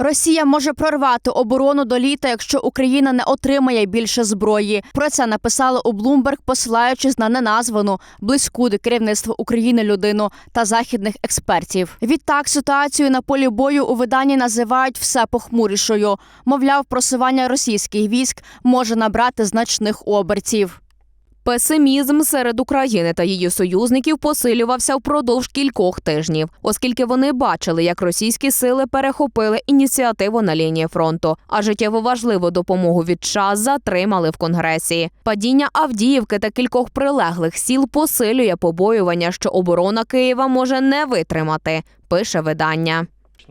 Росія може прорвати оборону до літа, якщо Україна не отримає більше зброї. Про це написали у Bloomberg, посилаючись на неназвану близьку до керівництва України людину та західних експертів. Відтак ситуацію на полі бою у виданні називають все похмурішою. Мовляв, просування російських військ може набрати значних обертів. Песимізм серед України та її союзників посилювався впродовж кількох тижнів, оскільки вони бачили, як російські сили перехопили ініціативу на лінії фронту, а життєво важливу допомогу від США затримали в конгресі. Падіння Авдіївки та кількох прилеглих сіл посилює побоювання, що оборона Києва може не витримати. Пише видання.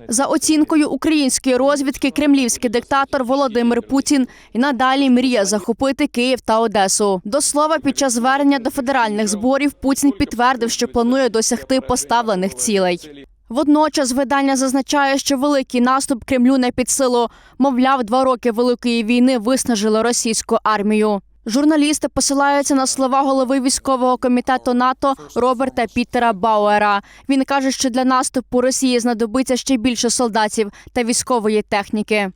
За оцінкою української розвідки, кремлівський диктатор Володимир Путін і надалі мріє захопити Київ та Одесу. До слова, під час звернення до федеральних зборів Путін підтвердив, що планує досягти поставлених цілей. Водночас видання зазначає, що великий наступ Кремлю не під силу. Мовляв, два роки великої війни виснажили російську армію. Журналісти посилаються на слова голови військового комітету НАТО Роберта Пітера Бауера. Він каже, що для наступу Росії знадобиться ще більше солдатів та військової техніки.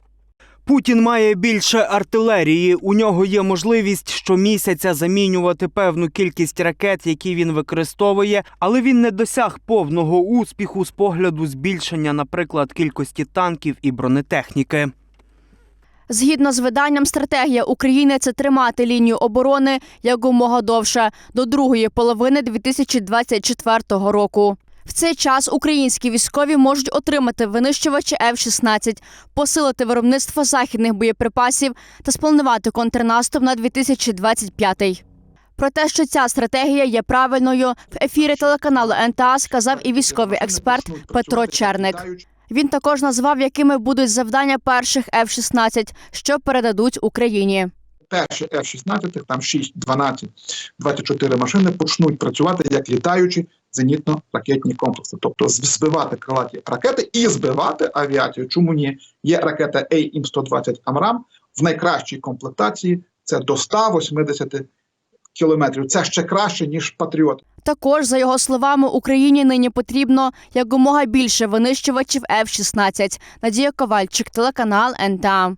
Путін має більше артилерії. У нього є можливість щомісяця замінювати певну кількість ракет, які він використовує, але він не досяг повного успіху з погляду збільшення, наприклад, кількості танків і бронетехніки. Згідно з виданням, стратегія України це тримати лінію оборони якомога довше до другої половини 2024 року. В цей час українські військові можуть отримати винищувачі F-16, посилити виробництво західних боєприпасів та спланувати контрнаступ на 2025. Про те, що ця стратегія є правильною, в ефірі телеканалу НТА сказав і військовий експерт Петро Черник. Він також назвав, якими будуть завдання перших F-16, що передадуть Україні. перші F-16, там 6, 12, 24 машини почнуть працювати як літаючі зенітно-ракетні комплекси, тобто збивати крилаті ракети і збивати авіацію. Чому ні? Є ракета AIM-120 Амрам в найкращій комплектації. Це до 180 кілометрів. Це ще краще ніж Патріот. Також, за його словами, Україні нині потрібно якомога більше винищувачів F-16. Надія Ковальчик, телеканал НТА.